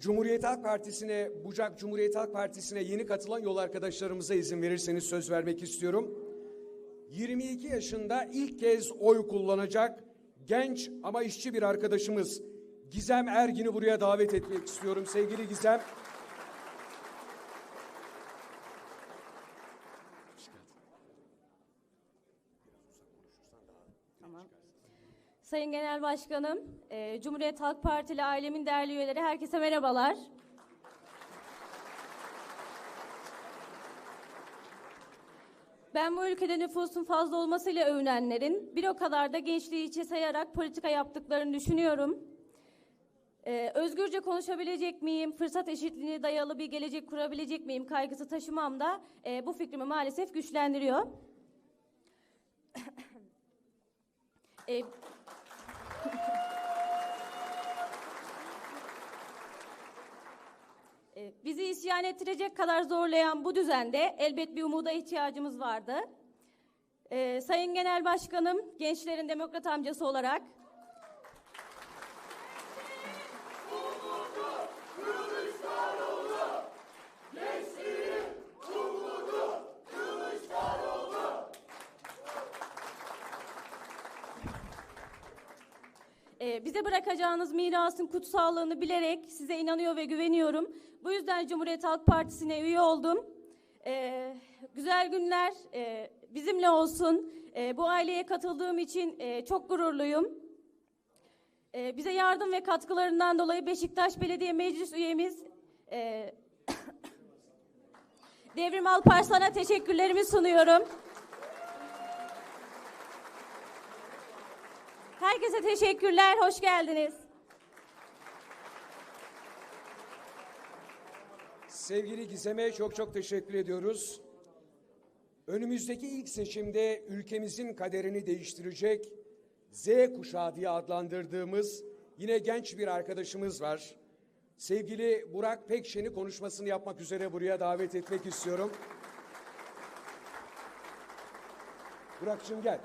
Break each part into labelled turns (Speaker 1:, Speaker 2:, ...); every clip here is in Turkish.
Speaker 1: Cumhuriyet Halk Partisi'ne, Bucak Cumhuriyet Halk Partisi'ne yeni katılan yol arkadaşlarımıza izin verirseniz söz vermek istiyorum. 22 yaşında ilk kez oy kullanacak genç ama işçi bir arkadaşımız Gizem Ergin'i buraya davet etmek istiyorum. Sevgili Gizem.
Speaker 2: Sayın Genel Başkanım, e, Cumhuriyet Halk Partili ailemin değerli üyeleri, herkese merhabalar. Ben bu ülkede nüfusun fazla olmasıyla övünenlerin bir o kadar da gençliği içe sayarak politika yaptıklarını düşünüyorum. Ee, özgürce konuşabilecek miyim, fırsat eşitliğine dayalı bir gelecek kurabilecek miyim kaygısı taşımam da e, bu fikrimi maalesef güçlendiriyor. E, E, Bizi isyan ettirecek kadar zorlayan bu düzende elbet bir umuda ihtiyacımız vardı. E, Sayın Genel Başkanım, gençlerin demokrat amcası olarak bize bırakacağınız mirasın kutsallığını bilerek size inanıyor ve güveniyorum. Bu yüzden Cumhuriyet Halk Partisi'ne üye oldum. E, güzel günler e, bizimle olsun. E, bu aileye katıldığım için e, çok gururluyum. E, bize yardım ve katkılarından dolayı Beşiktaş Belediye Meclis üyemiz e, Devrim Alparslan'a teşekkürlerimi sunuyorum. Herkese teşekkürler, hoş geldiniz.
Speaker 1: Sevgili Gizem'e çok çok teşekkür ediyoruz. Önümüzdeki ilk seçimde ülkemizin kaderini değiştirecek Z kuşağı diye adlandırdığımız yine genç bir arkadaşımız var. Sevgili Burak Pekşen'i konuşmasını yapmak üzere buraya davet etmek istiyorum. Burak'cığım gel.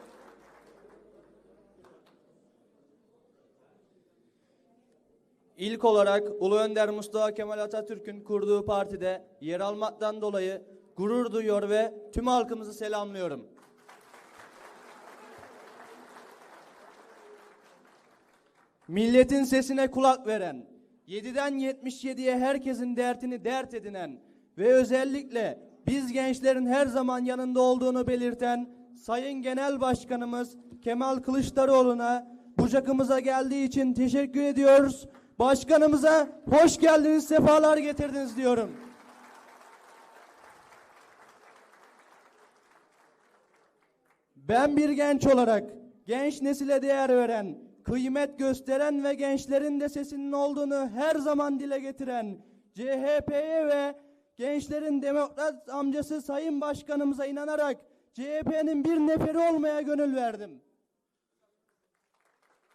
Speaker 3: İlk olarak Ulu Önder Mustafa Kemal Atatürk'ün kurduğu partide yer almaktan dolayı gurur duyuyor ve tüm halkımızı selamlıyorum. Milletin sesine kulak veren, 7'den 77'ye herkesin dertini dert edinen ve özellikle biz gençlerin her zaman yanında olduğunu belirten Sayın Genel Başkanımız Kemal Kılıçdaroğlu'na Bucak'ımıza geldiği için teşekkür ediyoruz. Başkanımıza hoş geldiniz, sefalar getirdiniz diyorum. Ben bir genç olarak genç nesile değer veren, kıymet gösteren ve gençlerin de sesinin olduğunu her zaman dile getiren CHP'ye ve gençlerin demokrat amcası Sayın Başkanımıza inanarak CHP'nin bir neferi olmaya gönül verdim.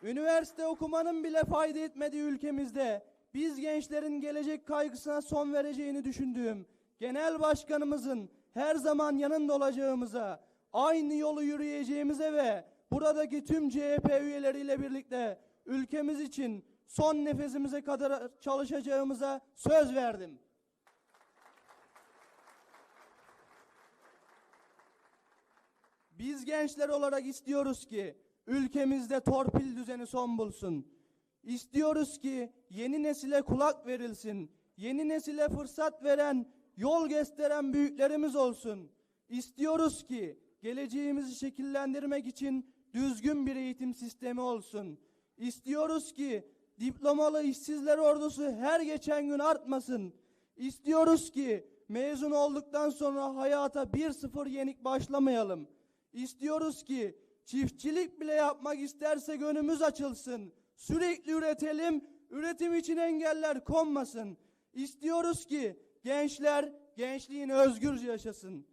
Speaker 3: Üniversite okumanın bile fayda etmediği ülkemizde biz gençlerin gelecek kaygısına son vereceğini düşündüğüm genel başkanımızın her zaman yanında olacağımıza, aynı yolu yürüyeceğimize ve buradaki tüm CHP üyeleriyle birlikte ülkemiz için son nefesimize kadar çalışacağımıza söz verdim. Biz gençler olarak istiyoruz ki ülkemizde torpil düzeni son bulsun. İstiyoruz ki yeni nesile kulak verilsin. Yeni nesile fırsat veren, yol gösteren büyüklerimiz olsun. İstiyoruz ki geleceğimizi şekillendirmek için düzgün bir eğitim sistemi olsun. İstiyoruz ki diplomalı işsizler ordusu her geçen gün artmasın. İstiyoruz ki mezun olduktan sonra hayata 1-0 yenik başlamayalım. İstiyoruz ki çiftçilik bile yapmak istersek önümüz açılsın. Sürekli üretelim, üretim için engeller konmasın. İstiyoruz ki gençler gençliğini özgürce yaşasın.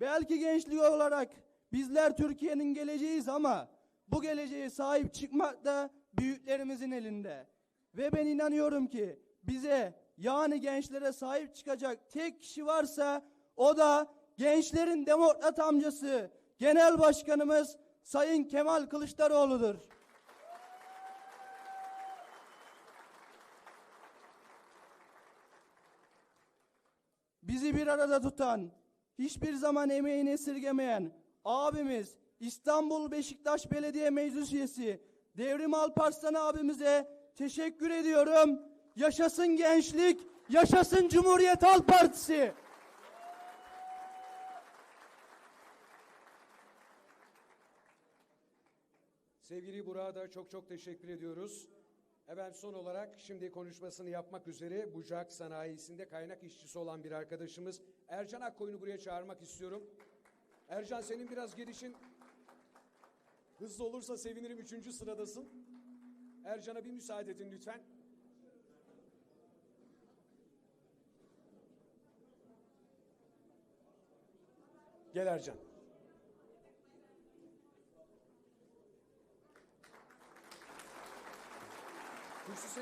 Speaker 3: Belki gençlik olarak bizler Türkiye'nin geleceğiyiz ama bu geleceğe sahip çıkmak da büyüklerimizin elinde. Ve ben inanıyorum ki bize yani gençlere sahip çıkacak tek kişi varsa o da gençlerin demokrat amcası, genel başkanımız Sayın Kemal Kılıçdaroğlu'dur. bizi bir arada tutan, hiçbir zaman emeğini esirgemeyen abimiz İstanbul Beşiktaş Belediye Meclis Üyesi Devrim Alparslan abimize teşekkür ediyorum. Yaşasın gençlik, yaşasın Cumhuriyet Halk Partisi.
Speaker 1: Sevgili Burak'a da çok çok teşekkür ediyoruz. Efendim son olarak şimdi konuşmasını yapmak üzere Bucak Sanayisi'nde kaynak işçisi olan bir arkadaşımız Ercan Akkoyun'u buraya çağırmak istiyorum. Ercan senin biraz gelişin hızlı olursa sevinirim. Üçüncü sıradasın. Ercan'a bir müsaade edin lütfen. Gel Ercan. Kürsü.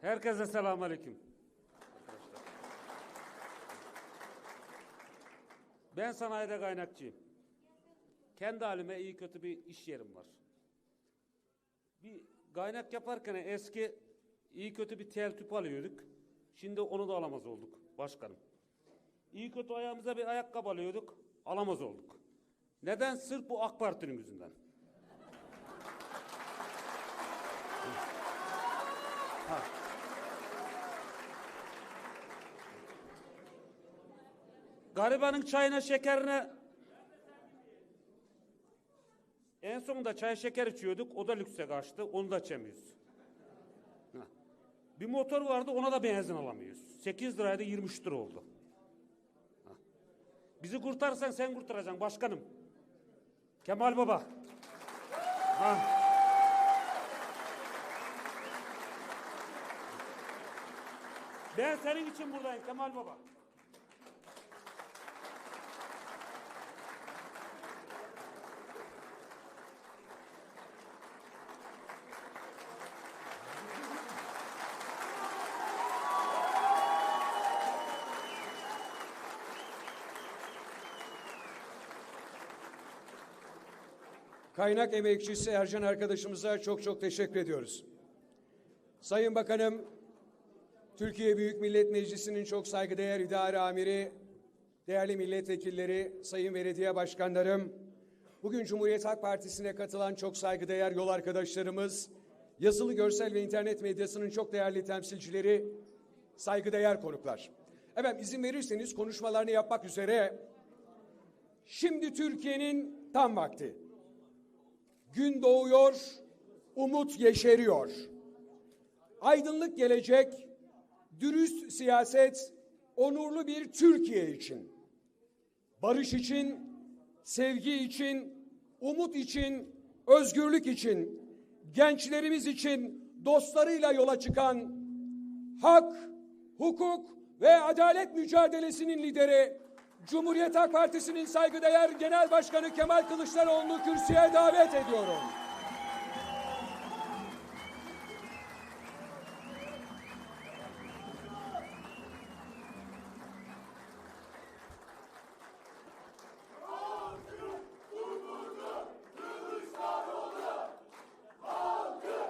Speaker 4: Herkese selamünaleyküm. Ben sanayide kaynakçıyım. Kendi halime iyi kötü bir iş yerim var. Bir kaynak yaparken eski iyi kötü bir tel tüp alıyorduk. Şimdi onu da alamaz olduk başkanım. İyi kötü ayağımıza bir ayakkabı alıyorduk. Alamaz olduk. Neden? Sırf bu AK Parti'nin yüzünden. Garibanın çayına şekerine en sonunda çay şeker içiyorduk. O da lükse kaçtı. Onu da içemiyoruz. Bir motor vardı ona da benzin alamıyoruz. 8 liraydı 23 lira oldu. Bizi kurtarsan sen kurtaracaksın başkanım. Kemal Baba. Ha. Ben senin için buradayım Kemal Baba.
Speaker 1: Kaynak emekçisi Ercan arkadaşımıza çok çok teşekkür ediyoruz. Sayın Bakanım, Türkiye Büyük Millet Meclisi'nin çok saygıdeğer idare amiri, değerli milletvekilleri, sayın belediye başkanlarım, bugün Cumhuriyet Halk Partisi'ne katılan çok saygıdeğer yol arkadaşlarımız, yazılı, görsel ve internet medyasının çok değerli temsilcileri, saygıdeğer konuklar. Efendim izin verirseniz konuşmalarını yapmak üzere şimdi Türkiye'nin tam vakti. Gün doğuyor, umut yeşeriyor. Aydınlık gelecek, dürüst siyaset, onurlu bir Türkiye için. Barış için, sevgi için, umut için, özgürlük için, gençlerimiz için dostlarıyla yola çıkan hak, hukuk ve adalet mücadelesinin lideri Cumhuriyet Halk Partisi'nin saygıdeğer Genel Başkanı Kemal Kılıçdaroğlu'nu kürsüye davet ediyorum.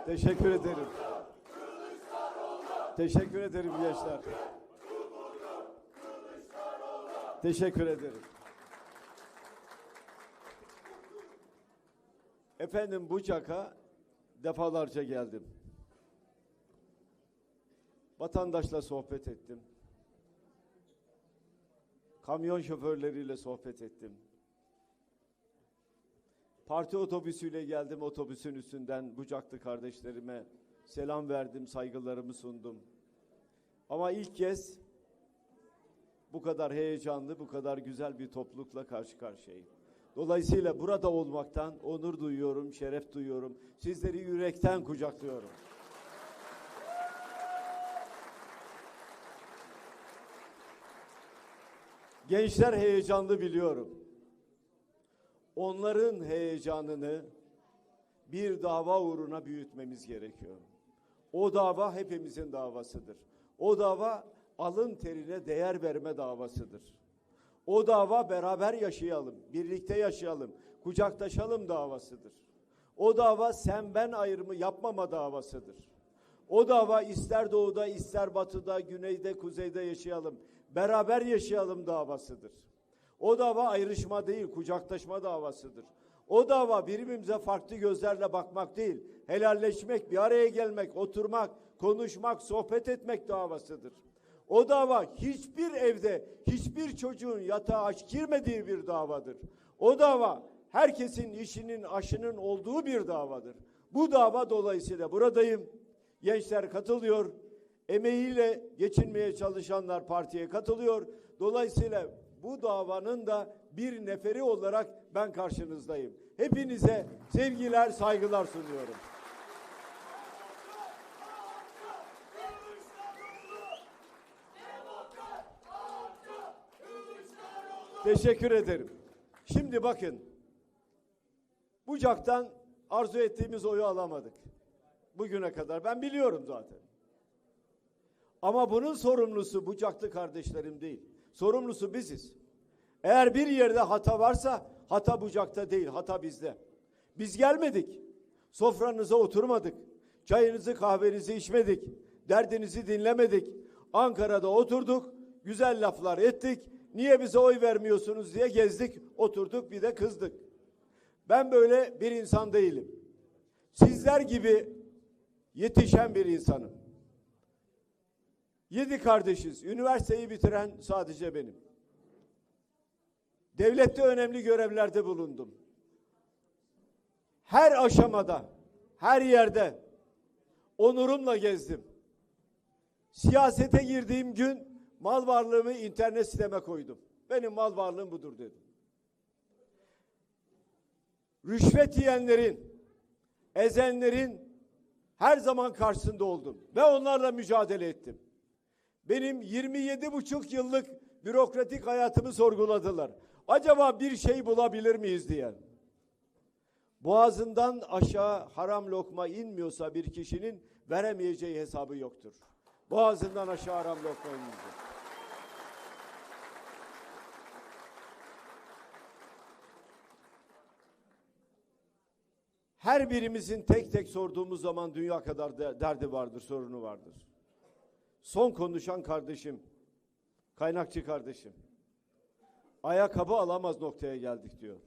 Speaker 5: Teşekkür ederim. Teşekkür ederim gençler. Teşekkür ederim. Efendim Bucak'a defalarca geldim. Vatandaşla sohbet ettim. Kamyon şoförleriyle sohbet ettim. Parti otobüsüyle geldim otobüsün üstünden Bucaklı kardeşlerime selam verdim, saygılarımı sundum. Ama ilk kez bu kadar heyecanlı, bu kadar güzel bir toplulukla karşı karşıyayım. Dolayısıyla burada olmaktan onur duyuyorum, şeref duyuyorum. Sizleri yürekten kucaklıyorum. Gençler heyecanlı biliyorum onların heyecanını bir dava uğruna büyütmemiz gerekiyor. O dava hepimizin davasıdır. O dava alın terine değer verme davasıdır. O dava beraber yaşayalım, birlikte yaşayalım, kucaktaşalım davasıdır. O dava sen ben ayrımı yapmama davasıdır. O dava ister doğuda, ister batıda, güneyde, kuzeyde yaşayalım. Beraber yaşayalım davasıdır. O dava ayrışma değil, kucaklaşma davasıdır. O dava birbirimize farklı gözlerle bakmak değil, helalleşmek, bir araya gelmek, oturmak, konuşmak, sohbet etmek davasıdır. O dava hiçbir evde, hiçbir çocuğun yatağa aç girmediği bir davadır. O dava herkesin işinin aşının olduğu bir davadır. Bu dava dolayısıyla buradayım. Gençler katılıyor. Emeğiyle geçinmeye çalışanlar partiye katılıyor. Dolayısıyla bu davanın da bir neferi olarak ben karşınızdayım. Hepinize sevgiler, saygılar sunuyorum. Teşekkür ederim. Şimdi bakın. Bucak'tan arzu ettiğimiz oyu alamadık. Bugüne kadar. Ben biliyorum zaten. Ama bunun sorumlusu Bucaklı kardeşlerim değil. Sorumlusu biziz. Eğer bir yerde hata varsa hata Bucak'ta değil, hata bizde. Biz gelmedik. Sofranıza oturmadık. Çayınızı kahvenizi içmedik. Derdinizi dinlemedik. Ankara'da oturduk. Güzel laflar ettik. Niye bize oy vermiyorsunuz diye gezdik. Oturduk bir de kızdık. Ben böyle bir insan değilim. Sizler gibi yetişen bir insanım. Yedi kardeşiz. Üniversiteyi bitiren sadece benim. Devlette önemli görevlerde bulundum. Her aşamada, her yerde onurumla gezdim. Siyasete girdiğim gün mal varlığımı internet siteme koydum. Benim mal varlığım budur dedim. Rüşvet yiyenlerin, ezenlerin her zaman karşısında oldum ve onlarla mücadele ettim. Benim 27 buçuk yıllık bürokratik hayatımı sorguladılar. Acaba bir şey bulabilir miyiz diye. Boğazından aşağı haram lokma inmiyorsa bir kişinin veremeyeceği hesabı yoktur. Boğazından aşağı haram lokma inmiyor. Her birimizin tek tek sorduğumuz zaman dünya kadar de- derdi vardır, sorunu vardır. Son konuşan kardeşim, kaynakçı kardeşim. Ayakkabı alamaz noktaya geldik diyor.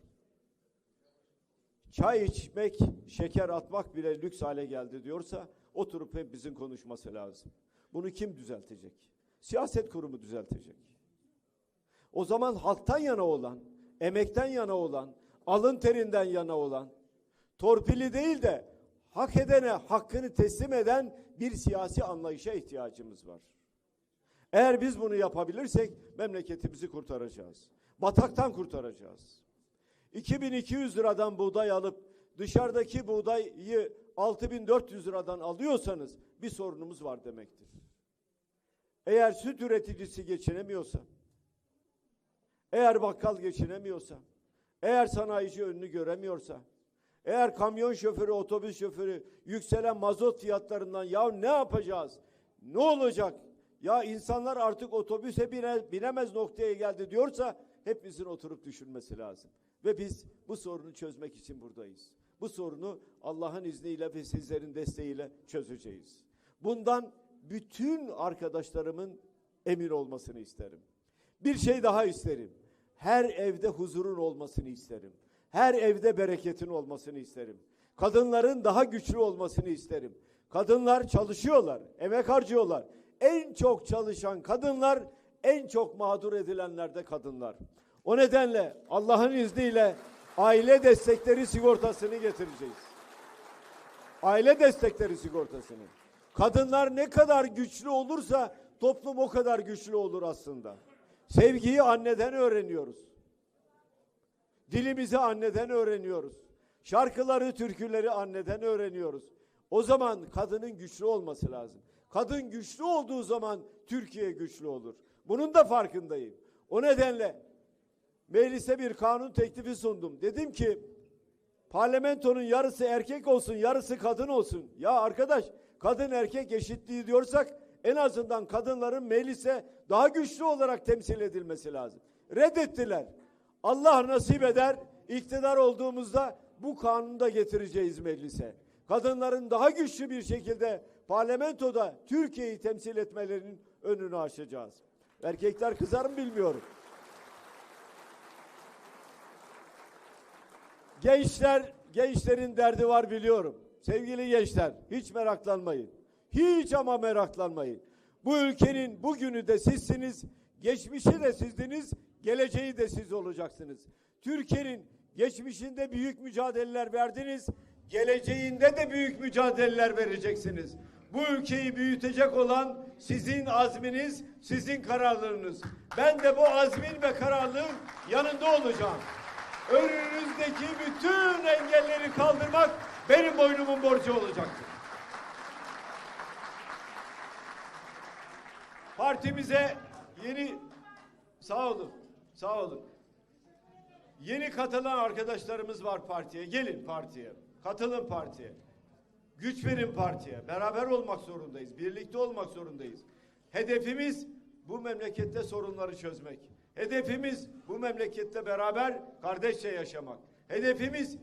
Speaker 5: Çay içmek, şeker atmak bile lüks hale geldi diyorsa oturup hepimizin konuşması lazım. Bunu kim düzeltecek? Siyaset kurumu düzeltecek. O zaman halktan yana olan, emekten yana olan, alın terinden yana olan, torpili değil de hak edene hakkını teslim eden bir siyasi anlayışa ihtiyacımız var. Eğer biz bunu yapabilirsek memleketimizi kurtaracağız. Bataktan kurtaracağız. 2200 liradan buğday alıp dışarıdaki buğdayı 6400 liradan alıyorsanız bir sorunumuz var demektir. Eğer süt üreticisi geçinemiyorsa, eğer bakkal geçinemiyorsa, eğer sanayici önünü göremiyorsa, eğer kamyon şoförü, otobüs şoförü yükselen mazot fiyatlarından ya ne yapacağız? Ne olacak? Ya insanlar artık otobüse bine, binemez noktaya geldi diyorsa hepimizin oturup düşünmesi lazım. Ve biz bu sorunu çözmek için buradayız. Bu sorunu Allah'ın izniyle ve sizlerin desteğiyle çözeceğiz. Bundan bütün arkadaşlarımın emin olmasını isterim. Bir şey daha isterim. Her evde huzurun olmasını isterim. Her evde bereketin olmasını isterim. Kadınların daha güçlü olmasını isterim. Kadınlar çalışıyorlar, emek harcıyorlar. En çok çalışan kadınlar, en çok mağdur edilenler de kadınlar. O nedenle Allah'ın izniyle aile destekleri sigortasını getireceğiz. Aile destekleri sigortasını. Kadınlar ne kadar güçlü olursa toplum o kadar güçlü olur aslında. Sevgiyi anneden öğreniyoruz. Dilimizi anneden öğreniyoruz. Şarkıları, türküleri anneden öğreniyoruz. O zaman kadının güçlü olması lazım. Kadın güçlü olduğu zaman Türkiye güçlü olur. Bunun da farkındayım. O nedenle meclise bir kanun teklifi sundum. Dedim ki parlamentonun yarısı erkek olsun, yarısı kadın olsun. Ya arkadaş, kadın erkek eşitliği diyorsak en azından kadınların meclise daha güçlü olarak temsil edilmesi lazım. Reddettiler. Allah nasip eder, iktidar olduğumuzda bu kanunu da getireceğiz meclise. kadınların daha güçlü bir şekilde parlamentoda Türkiye'yi temsil etmelerinin önünü açacağız. Erkekler kızar mı bilmiyorum. Gençler, gençlerin derdi var biliyorum. Sevgili gençler, hiç meraklanmayın. Hiç ama meraklanmayın. Bu ülkenin bugünü de sizsiniz, geçmişi de sizdiniz, geleceği de siz olacaksınız. Türkiye'nin geçmişinde büyük mücadeleler verdiniz, geleceğinde de büyük mücadeleler vereceksiniz. Bu ülkeyi büyütecek olan sizin azminiz, sizin kararlarınız. Ben de bu azmin ve kararlılığın yanında olacağım. Önünüzdeki bütün engelleri kaldırmak benim boynumun borcu olacaktır. Partimize yeni sağ olun, sağ olun. Yeni katılan arkadaşlarımız var partiye. Gelin partiye. Katılın partiye. Güç verin partiye. Beraber olmak zorundayız. Birlikte olmak zorundayız. Hedefimiz bu memlekette sorunları çözmek. Hedefimiz bu memlekette beraber kardeşçe yaşamak. Hedefimiz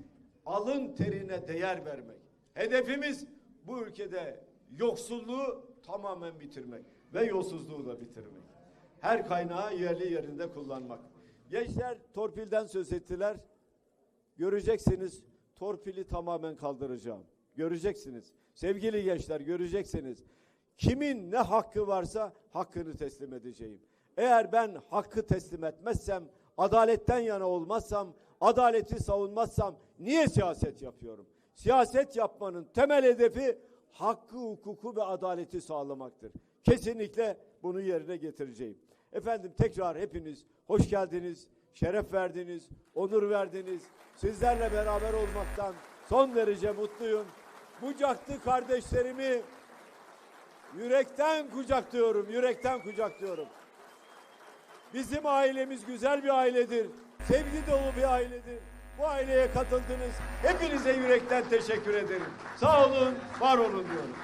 Speaker 5: alın terine değer vermek. Hedefimiz bu ülkede yoksulluğu tamamen bitirmek ve yolsuzluğu da bitirmek. Her kaynağı yerli yerinde kullanmak. Gençler torpilden söz ettiler. Göreceksiniz torpili tamamen kaldıracağım. Göreceksiniz. Sevgili gençler göreceksiniz. Kimin ne hakkı varsa hakkını teslim edeceğim. Eğer ben hakkı teslim etmezsem, adaletten yana olmazsam, adaleti savunmazsam niye siyaset yapıyorum? Siyaset yapmanın temel hedefi hakkı, hukuku ve adaleti sağlamaktır. Kesinlikle bunu yerine getireceğim. Efendim tekrar hepiniz hoş geldiniz, şeref verdiniz, onur verdiniz. Sizlerle beraber olmaktan son derece mutluyum. Bucaklı kardeşlerimi yürekten kucaklıyorum, yürekten kucaklıyorum. Bizim ailemiz güzel bir ailedir. Sevgi dolu bir ailedir. Bu aileye katıldınız. Hepinize yürekten teşekkür ederim. Sağ olun, var olun diyorum.